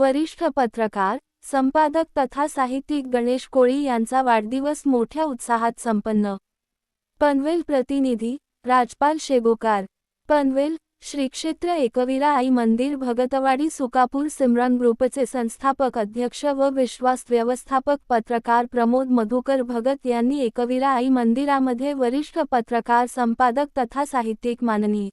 वरिष्ठ पत्रकार संपादक तथा साहित्यिक गणेश कोळी यांचा वाढदिवस मोठ्या उत्साहात संपन्न. पनवेल प्रतिनिधी राजपाल शेगोकार. पनवेल श्रीक्षेत्र एकवीरा आई मंदिर भगतवाडी सुकापूर सिमरन ग्रुपचे संस्थापक अध्यक्ष व विश्वास व्यवस्थापक पत्रकार प्रमोद मधुकर भगत यांनी एकवीरा आई मंदिरामध्ये वरिष्ठ पत्रकार संपादक तथा साहित्यिक माननीय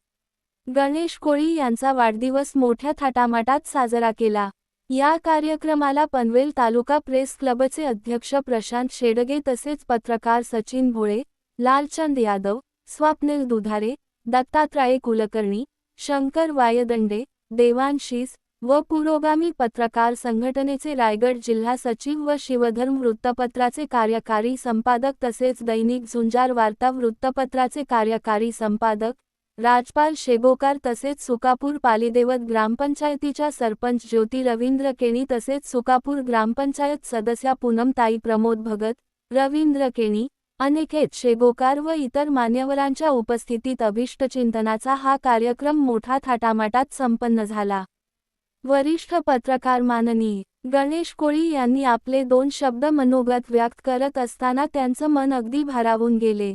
गणेश कोळी यांचा वाढदिवस मोठ्या थाटामाटात साजरा केला. या कार्यक्रमाला पनवेल तालुका प्रेस क्लबचे अध्यक्ष प्रशांत शेडगे तसेच पत्रकार सचिन भोळे लालचंद यादव स्वप्नील दुधारे दत्तात्राये कुलकर्णी शंकर वायदंडे देवांशीस व पुरोगामी पत्रकार संघटनेचे रायगड जिल्हा सचिव व शिवधर्म वृत्तपत्राचे कार्यकारी संपादक तसेच दैनिक झुंजार वार्ता वृत्तपत्राचे कार्यकारी संपादक राजपाल शेगोकार तसेच सुकापूर पालिदेवत ग्रामपंचायतीच्या सरपंच ज्योती रवींद्र केणी तसेच सुकापूर ग्रामपंचायत सदस्या पूनमताई प्रमोद भगत रवींद्र केणी अनिकेत शेगोकार व इतर मान्यवरांच्या उपस्थितीत अभिष्टचिंतनाचा हा कार्यक्रम मोठा थाटामाटात संपन्न झाला. वरिष्ठ पत्रकार माननीय गणेश कोळी यांनी आपले दोन शब्द मनोगत व्यक्त करत असताना त्यांचं मन अगदी भारावून गेले.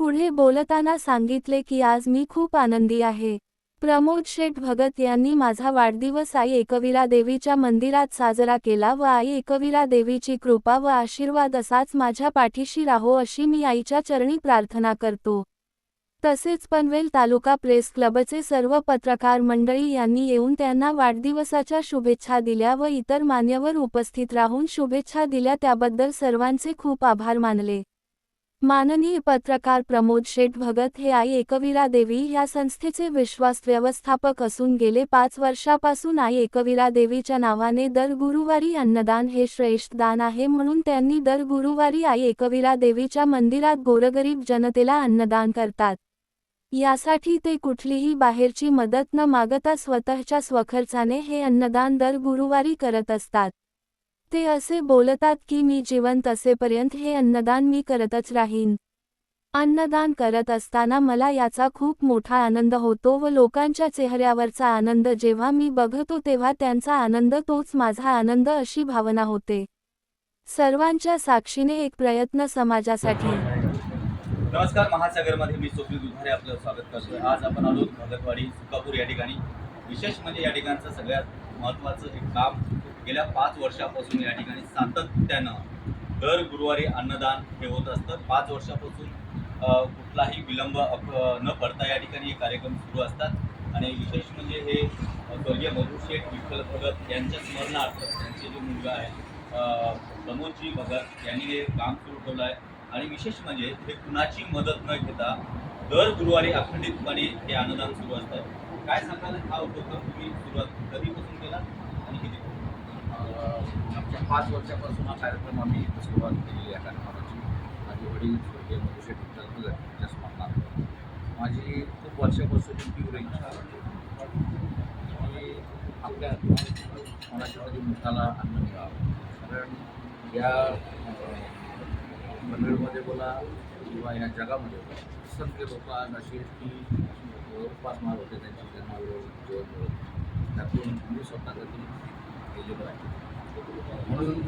पुढे बोलताना सांगितले की आज मी खूप आनंदी आहे. प्रमोद शेठ भगत यांनी माझा वाढदिवस आई एकवीरा देवीच्या मंदिरात साजरा केला व आई एकवीरा देवीची कृपा व आशीर्वाद असाच माझ्या पाठीशी राहो अशी मी आईच्या चरणी प्रार्थना करतो. तसेच पनवेल तालुका प्रेस क्लबचे सर्व पत्रकार मंडळी यांनी येऊन त्यांना वाढदिवसाच्या शुभेच्छा दिल्या व इतर मान्यवर उपस्थित राहून शुभेच्छा दिल्या त्याबद्दल सर्वांचे खूप आभार मानले. माननीय पत्रकार प्रमोद शेठ भगत हे आई एकवीरा देवी ह्या संस्थेचे विश्वास व्यवस्थापक असून गेले पाच वर्षापासून आई एकवीरा देवीच्या नावाने दर गुरुवारी अन्नदान हे श्रेष्ठ दान आहे म्हणून त्यांनी दर गुरुवारी आई एकवीरा देवीच्या मंदिरात गोरगरीब जनतेला अन्नदान करतात. यासाठी ते कुठलीही बाहेरची मदत न मागता स्वतःच्या स्वखर्चाने हे अन्नदान दर गुरुवारी करत असतात. ते असे बोलतात की मी जिवंत असेपर्यंत हे अन्नदान मी करतच राहीन. अन्नदान करत असताना मला याचा खूप मोठा आनंद होतो व लोकांच्या चेहऱ्यावरचा आनंद जेव्हा मी बघतो तेव्हा त्यांचा आनंद तोच माझा आनंद अशी भावना होते. सर्वांच्या साक्षीने एक प्रयत्न समाजासाठी. नमस्कार महासागरमध्ये मी स्वप्नील दुधारे आपलं स्वागत करतोय. आज आपण आलो भगतवाडी सुकापूर या ठिकाणी. विशेष म्हणजे या ठिकाणचं सगळ्यात महत्त्वाचं एक काम गेल्या पाच वर्षापासून या ठिकाणी सातत्यानं दर गुरुवारी अन्नदान हे होत असतं. पाच वर्षापासून कुठलाही विलंब अप- न पडता या ठिकाणी हे कार्यक्रम सुरू असतात. आणि विशेष म्हणजे हे स्वर्गीय मधुशेठ विठ्ठल भगत यांच्या स्मरणार्थ त्यांचे जो मुलगा आहे प्रमोदजी भगत यांनी हे काम सुरू ठेवलं आहे. आणि विशेष म्हणजे हे कुणाची मदत न घेता दर गुरुवारी अखंडितपणे हे अन्नदान सुरू असतं. काय सांगाल? हा उपक्रम तुम्ही सुरुवात कधीपासून केला आणि किती? आमच्या पाच वर्षापासून हा कार्यक्रम आम्ही सुरुवात केलेली आहे कार्यक्रमाची. माझे वडील स्वर्गीय मधुशेठ विठ्ठल यांच्या स्मरणार्थ. माझी खूप वर्षापासून तीव्र इच्छा की आपल्या कोणाच्या तरी मुलाला अन्न मिळावं. कारण या मंडळमध्ये बोला किंवा या जगामध्ये बोला असंख्य लोक आज अशी आहेत की उपासमार होते त्यांची जन्मावर जेवण मिळत त्यातून मी स्वतः कधी एलिबल आहे. म्हणून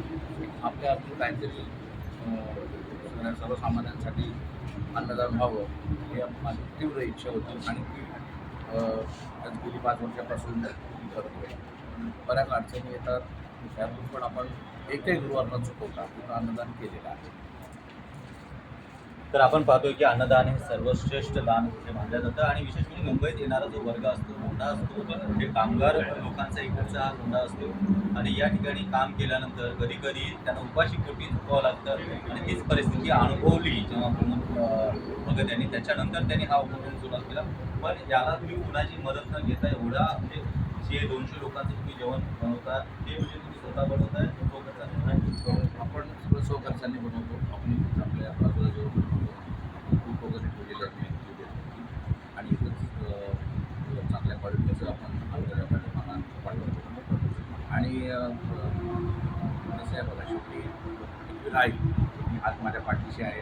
आपल्या आपलं काहीतरी सगळ्या सर्वसामान्यांसाठी अन्नदान व्हावं ही माझी तीव्र इच्छा होती आणि ती गेली पाच वर्षापासून करतोय. बऱ्याच अडचणी येतात. त्यातून पण आपण एकही गुरुवार न चुकवता तिथं अन्नदान केलेलं आहे. तर आपण पाहतोय की अन्नदान हे सर्वश्रेष्ठ दान हे मानलं जातं आणि विशेष म्हणजे मुंबईत येणारा जो वर्ग असतो मोठा असतो म्हणजे कामगार लोकांचा इकडचा हा मोठा असतो. आणि या ठिकाणी काम केल्यानंतर कधी कधी त्यांना उपाशी पोटी झुकावं लागतं आणि तीच परिस्थिती अनुभवली जेव्हा प्रमोद अं, त्यांनी त्याच्यानंतर त्यांनी हा उपक्रम सुरुवात केला. पण याला तुम्ही कुणाची मदत न घेता एवढा म्हणजे जे दोनशे लोकांचं तुम्ही जेवण बनवता ते म्हणजे तुम्ही स्वतः बनवताय तो आपण सगळं स्वखर्चाने बनवतो. आपण आपल्या बाजूला जेवण वगैरे ठेवलेलं आहे आणि इथंच चांगल्या क्वालिटीचं आपण पाठवतो. आणि कसं आहे बघा शेवटी एक वेळ आहे आज माझ्या पाठीशी आहे.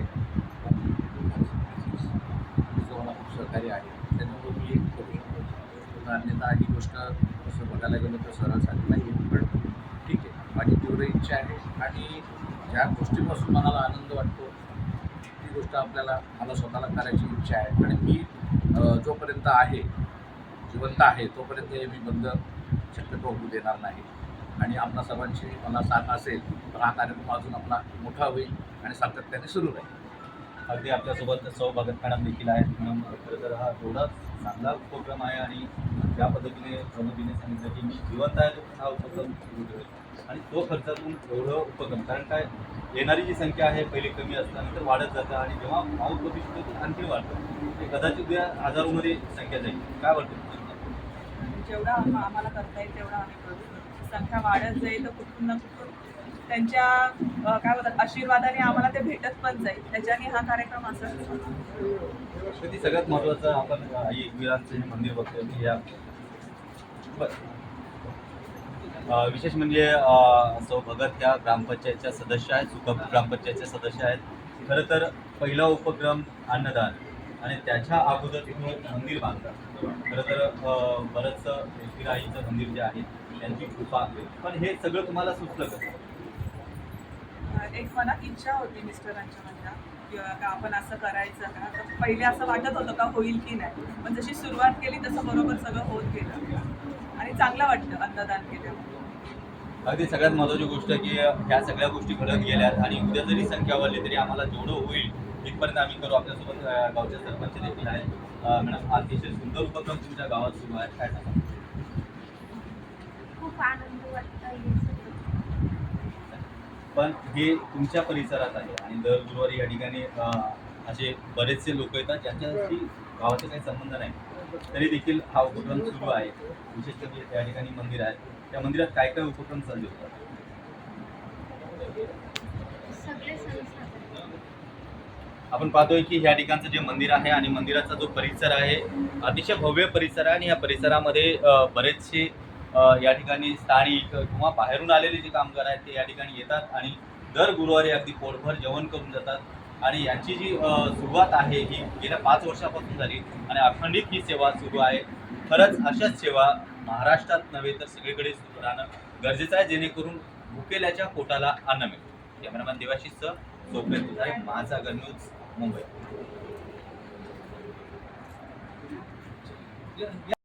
तिचं मला खूप सहकार्य आहे. त्याच्यामुळे मी एक करू अन्यथा ही गोष्ट असं बघायला गेलं तर सरळ झाली नाही पण ठीक आहे. माझी तीव्र इच्छा आहे. आणि ज्या गोष्टीपासून मनाला आनंद वाटतो गोष्ट आपल्याला मला स्वतःला करायची इच्छा आहे. आणि मी जोपर्यंत आहे जिवंत आहे तोपर्यंत हे मी बंद शक्यतो होऊ देणार नाही. आणि आपणा सर्वांची मला साथ असेल तर हा कार्यक्रम अजून आपला मोठा होईल आणि सातत्याने सुरू राहील. अगदी आपल्यासोबत सौ भगत मॅडम देखील आहेत. मॅडम खरं तर हा एवढा चांगला उपक्रम आहे आणि ज्या पद्धतीने प्रमोदीने सांगितलं की मी जिवंत आहे तो हा उपक्रम सुरू ठेवेल. आणि तो खर्चातून एवढं उपक्रम कारण काय येणारी जी संख्या आहे पहिले कमी असतं नंतर वाढत जातं आणि जेव्हा पाऊस प्रतिष्ठित आणखी वाढतं ते कदाचित उद्या हजारोमध्ये संख्या जाईल. काय वाटतं? जेवढा आम्हाला करता येईल तेवढा आम्ही करू. संख्या वाढत जाईल तर कुठून ना कुठून त्यांच्या काय बोलतात आशीर्वादाने आम्हाला ते भेटत पण जाईल. त्याच्याने हा कार्यक्रम असा सगळ्यात महत्त्वाचं आपण आई एकविरांचं हे मंदिर बघतो की या विशेष म्हणजे सौ भगत ह्या ग्रामपंचायतच्या सदस्य आहेत सुख ग्रामपंचायतच्या सदस्य आहेत. खरं तर पहिला उपक्रम अन्नदान. आणि त्याच्या अगोदर तुम्ही मंदिर बांधता खरं तर बरंचसं आईचं मंदिर जे आहे त्यांची कृपा पण हे सगळं तुम्हाला सुचलं कसं एक मनात इच्छा होती मिस्टरांच्या माझ्या की आपण असं करायचं का? तर पहिले असं वाटत होतं का होईल की नाही? पण जशी सुरुवात केली तसं बरोबर सगळं होत गेलं. आणि चांगलं वाटतं अन्नदान केल्यावर अगदी सगळ्यात महत्त्वाची गोष्ट की ह्या सगळ्या गोष्टी घडत गेल्यात आणि उद्या जरी संख्या वाढली तरी आम्हाला जेवढं होईल इथपर्यंत आम्ही करू. आपल्यासोबत गावचे सरपंच देखील आहेत. अ, मॅडम अतिशय सुंदर उपक्रम तुमच्या गावात सुरू आहे. काय सांगा खूप आनंद वाटत आहे पण हे तुमच्या परिसरात आहे आणि दर गुरुवारी या ठिकाणी असे बरेचसे लोक येतात ज्यांच्याशी गावाचा काही संबंध नाही. तरी देखील हा उपक्रम सुरू आहे. विशेषतः या ठिकाणी मंदिर आहे. त्या मंदिरात काय काय उपक्रम चालू होतात आपण पाहतोय की ह्या ठिकाणचं जे मंदिर आहे आणि मंदिराचा जो परिसर आहे अतिशय भव्य परिसर आहे आणि या परिसरामध्ये बरेचसे या ठिकाणी स्थानिक किंवा बाहेरून आलेले जे कामगार आहेत ते या ठिकाणी येतात आणि दर गुरुवारी अगदी पोटभर जेवण करून जातात. आणि यांची जी सुरुवात आहे ही गेल्या पाच वर्षापासून झाली आणि अखंडित ही सेवा सुरू आहे. खरंच अशाच सेवा महाराष्ट्रात नव्हे तर सगळीकडे सुरू राहणं गरजेचं आहे जेणेकरून भुकेल्याच्या पोटाला अन्न मिळेल. कॅमेरामॅन देवाशीच सोपेन माझा महासागर न्यूज मुंबई